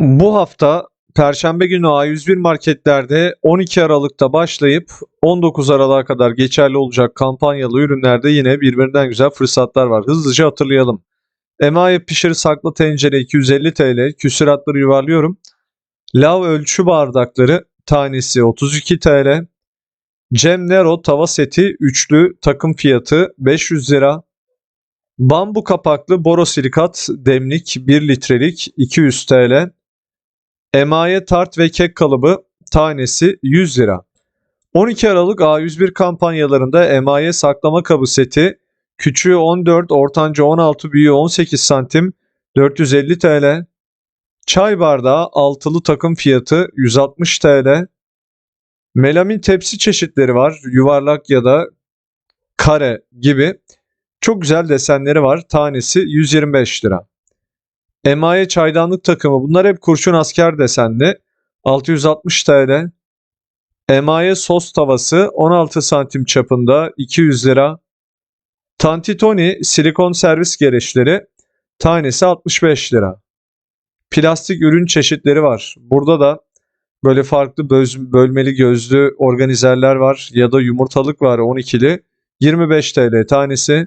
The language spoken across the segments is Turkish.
Bu hafta Perşembe günü A101 marketlerde 12 Aralık'ta başlayıp 19 Aralık'a kadar geçerli olacak kampanyalı ürünlerde yine birbirinden güzel fırsatlar var. Hızlıca hatırlayalım. Emaye pişir saklı tencere 250 TL, küsuratları yuvarlıyorum. Lav ölçü bardakları tanesi 32 TL. Cem Nero tava seti üçlü takım fiyatı 500 lira. Bambu kapaklı borosilikat demlik 1 litrelik 200 TL. Emaye tart ve kek kalıbı tanesi 100 lira. 12 Aralık A101 kampanyalarında emaye saklama kabı seti küçüğü 14, ortanca 16, büyüğü 18 santim 450 TL. Çay bardağı altılı takım fiyatı 160 TL. Melamin tepsi çeşitleri var. Yuvarlak ya da kare gibi. Çok güzel desenleri var. Tanesi 125 lira. Emaye çaydanlık takımı. Bunlar hep kurşun asker desenli. 660 TL. Emaye sos tavası 16 santim çapında 200 lira. Tantitoni silikon servis gereçleri tanesi 65 lira. Plastik ürün çeşitleri var. Burada da böyle farklı böz- bölmeli gözlü organizerler var ya da yumurtalık var 12'li 25 TL tanesi.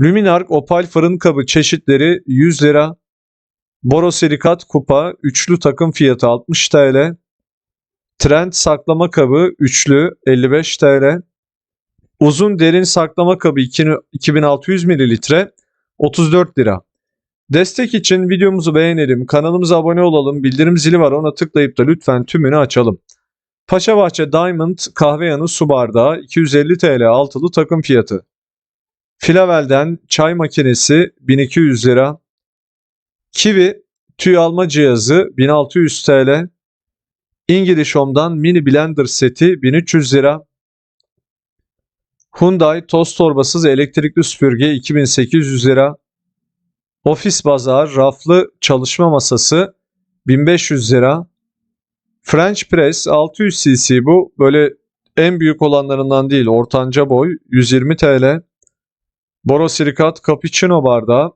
Luminark opal fırın kabı çeşitleri 100 lira. Borosilikat kupa üçlü takım fiyatı 60 TL. Trend saklama kabı üçlü 55 TL. Uzun derin saklama kabı 2 2600 mililitre 34 lira. Destek için videomuzu beğenelim, kanalımıza abone olalım, bildirim zili var ona tıklayıp da lütfen tümünü açalım. Paşabahçe Diamond kahve yanı su bardağı 250 TL altılı takım fiyatı. Filavel'den çay makinesi 1200 lira. Kiwi tüy alma cihazı 1600 TL. English Home'dan mini blender seti 1300 lira. Hyundai toz torbasız elektrikli süpürge 2800 lira. Ofis Bazar raflı çalışma masası 1500 lira. French Press 600 cc bu böyle en büyük olanlarından değil ortanca boy 120 TL. Borosilikat cappuccino bardağı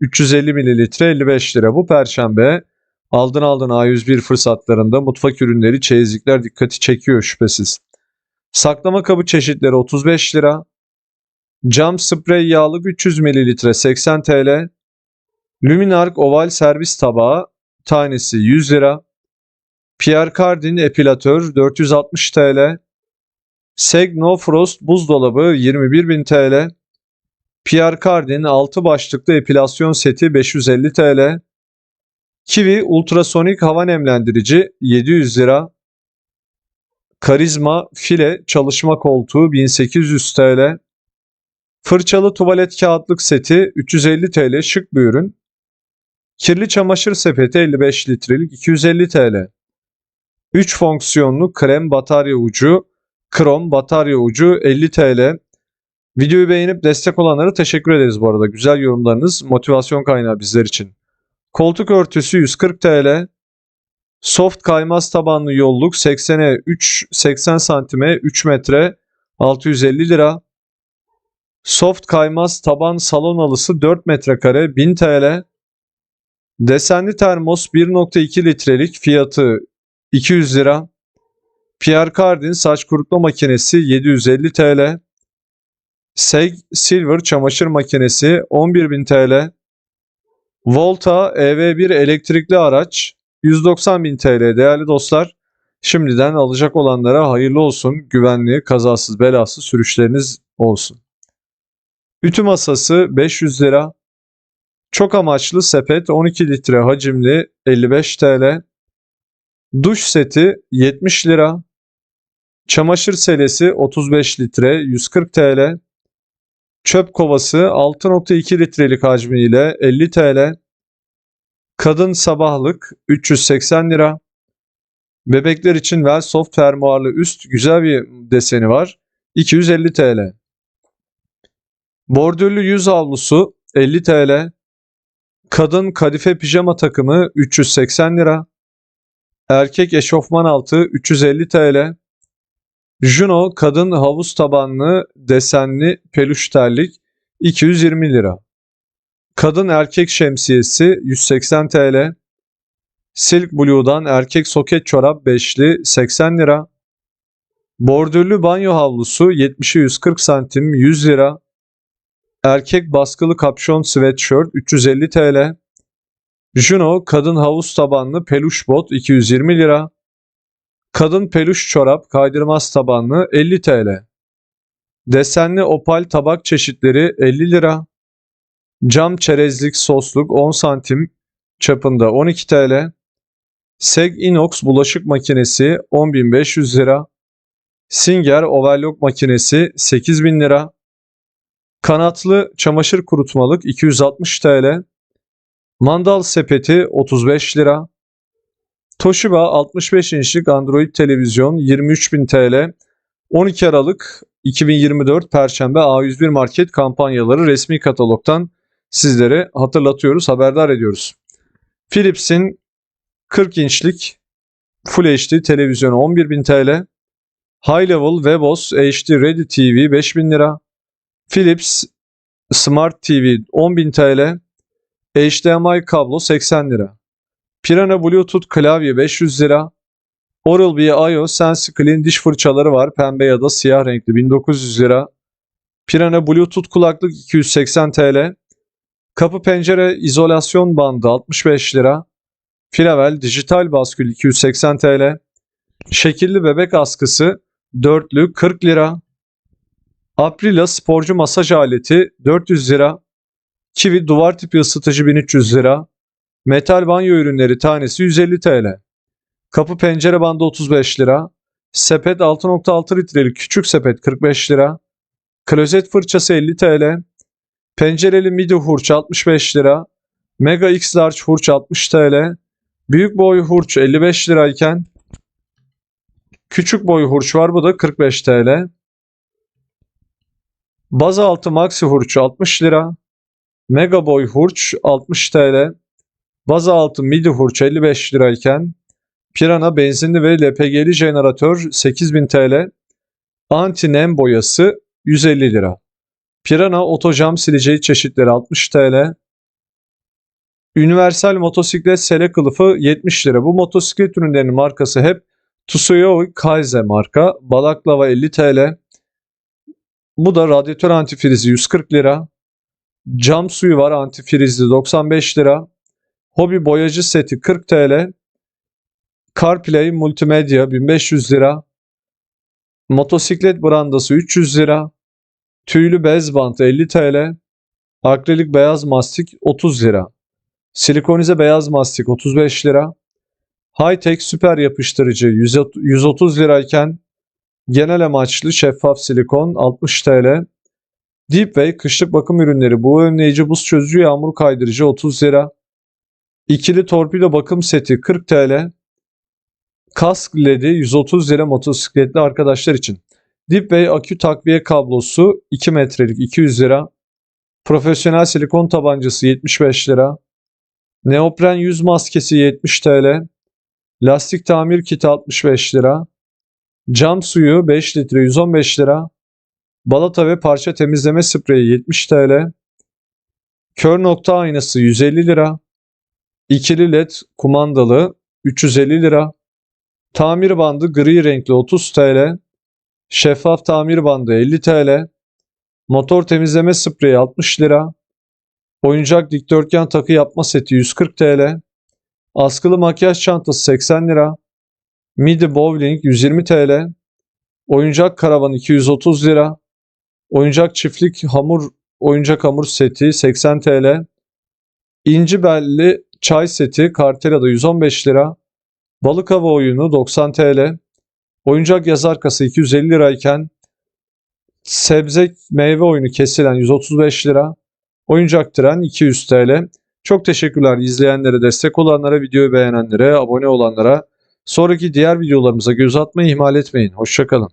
350 mililitre 55 lira. Bu perşembe aldın aldın A101 fırsatlarında mutfak ürünleri, çeyizlikler dikkati çekiyor şüphesiz. Saklama kabı çeşitleri 35 lira. Cam sprey yağlık 300 mililitre 80 TL. Luminark oval servis tabağı tanesi 100 lira. Pierre Cardin epilatör 460 TL. Seg No Frost buzdolabı 21.000 TL. Pierre Cardin 6 başlıklı epilasyon seti 550 TL. Kiwi ultrasonik hava nemlendirici 700 lira. Karizma file çalışma koltuğu 1800 TL. Fırçalı tuvalet kağıtlık seti 350 TL şık bir ürün. Kirli çamaşır sepeti 55 litrelik 250 TL. 3 fonksiyonlu krem batarya ucu, krom batarya ucu 50 TL. Videoyu beğenip destek olanlara teşekkür ederiz bu arada. Güzel yorumlarınız motivasyon kaynağı bizler için. Koltuk örtüsü 140 TL. Soft kaymaz tabanlı yolluk 80'e 3 80 santime 3 metre 650 lira. Soft kaymaz taban salon halısı 4 metrekare 1000 TL. Desenli termos 1.2 litrelik fiyatı 200 lira. Pierre Cardin saç kurutma makinesi 750 TL. Seg Silver çamaşır makinesi 11.000 TL. Volta EV1 elektrikli araç 190.000 TL değerli dostlar. Şimdiden alacak olanlara hayırlı olsun. Güvenli, kazasız, belasız sürüşleriniz olsun. Ütü masası 500 lira. Çok amaçlı sepet 12 litre hacimli 55 TL. Duş seti 70 lira. Çamaşır selesi 35 litre 140 TL. Çöp kovası 6.2 litrelik hacmiyle 50 TL. Kadın sabahlık 380 lira. Bebekler için Velsoft fermuarlı üst güzel bir deseni var. 250 TL. Bordürlü yüz havlusu 50 TL. Kadın kadife pijama takımı 380 lira. Erkek eşofman altı 350 TL. Juno kadın havuz tabanlı desenli peluş terlik 220 lira. Kadın erkek şemsiyesi 180 TL. Silk Blue'dan erkek soket çorap beşli 80 lira. Bordürlü banyo havlusu 70'i 140 santim 100 lira. Erkek baskılı kapşon sweatshirt 350 TL. Juno kadın havuz tabanlı peluş bot 220 lira. Kadın peluş çorap kaydırmaz tabanlı 50 TL. Desenli opal tabak çeşitleri 50 lira. Cam çerezlik sosluk 10 santim çapında 12 TL. Seg Inox bulaşık makinesi 10.500 lira. Singer overlock makinesi 8000 lira. Kanatlı çamaşır kurutmalık 260 TL. Mandal sepeti 35 lira. Toshiba 65 inçlik Android televizyon 23.000 TL. 12 Aralık 2024 Perşembe A101 Market kampanyaları resmi katalogdan sizlere hatırlatıyoruz, haberdar ediyoruz. Philips'in 40 inçlik Full HD televizyonu 11.000 TL. High Level Webos HD Ready TV 5000 lira. Philips Smart TV 10.000 TL. HDMI kablo 80 lira. Pirana Bluetooth klavye 500 lira. Oral-B IO Sense Clean diş fırçaları var. Pembe ya da siyah renkli 1900 lira. Pirana Bluetooth kulaklık 280 TL. Kapı pencere izolasyon bandı 65 lira. Flavel dijital baskül 280 TL. Şekilli bebek askısı dörtlü 40 lira. Aprila sporcu masaj aleti 400 lira. Kiwi duvar tipi ısıtıcı 1300 lira. Metal banyo ürünleri tanesi 150 TL. Kapı pencere bandı 35 lira. Sepet 6.6 litrelik küçük sepet 45 lira. Klozet fırçası 50 TL. Pencereli midi hurç 65 lira. Mega X Large hurç 60 TL. Büyük boy hurç 55 lirayken küçük boy hurç var bu da 45 TL. Baz altı maxi hurç 60 lira. Mega boy hurç 60 TL. Baz altı midi hurç 55 lirayken Pirana benzinli ve LPG'li jeneratör 8000 TL. Anti nem boyası 150 lira. Pirana otocam sileceği çeşitleri 60 TL. Universal motosiklet sele kılıfı 70 lira. Bu motosiklet ürünlerinin markası hep Tsuyoy Kaize marka. Balaklava 50 TL. Bu da radyatör antifrizi 140 lira. Cam suyu var antifrizli 95 lira. Hobi boyacı seti 40 TL. CarPlay multimedya 1500 lira. Motosiklet brandası 300 lira. Tüylü bez bant 50 TL. Akrilik beyaz mastik 30 lira. Silikonize beyaz mastik 35 lira. Hightech süper yapıştırıcı 130 lirayken genel amaçlı şeffaf silikon 60 TL. Deepway kışlık bakım ürünleri bu önleyici buz çözücü yağmur kaydırıcı 30 lira. İkili torpido bakım seti 40 TL. Kask ledi 130 lira motosikletli arkadaşlar için. Deepway akü takviye kablosu 2 metrelik 200 lira. Profesyonel silikon tabancası 75 lira. Neopren yüz maskesi 70 TL. Lastik tamir kiti 65 lira. Cam suyu 5 litre 115 lira. Balata ve parça temizleme spreyi 70 TL. Kör nokta aynası 150 lira. İkili led kumandalı 350 lira. Tamir bandı gri renkli 30 TL. Şeffaf tamir bandı 50 TL. Motor temizleme spreyi 60 lira. Oyuncak dikdörtgen takı yapma seti 140 TL. Askılı makyaj çantası 80 lira. Midi bowling 120 TL. Oyuncak karavan 230 lira. Oyuncak çiftlik hamur oyuncak hamur seti 80 TL. İnci belli çay seti Kartela'da 115 lira. Balık hava oyunu 90 TL. Oyuncak yazar kası 250 lirayken sebze meyve oyunu kesilen 135 lira. Oyuncak tren 200 TL. Çok teşekkürler izleyenlere, destek olanlara, videoyu beğenenlere, abone olanlara. Sonraki diğer videolarımıza göz atmayı ihmal etmeyin. Hoşçakalın.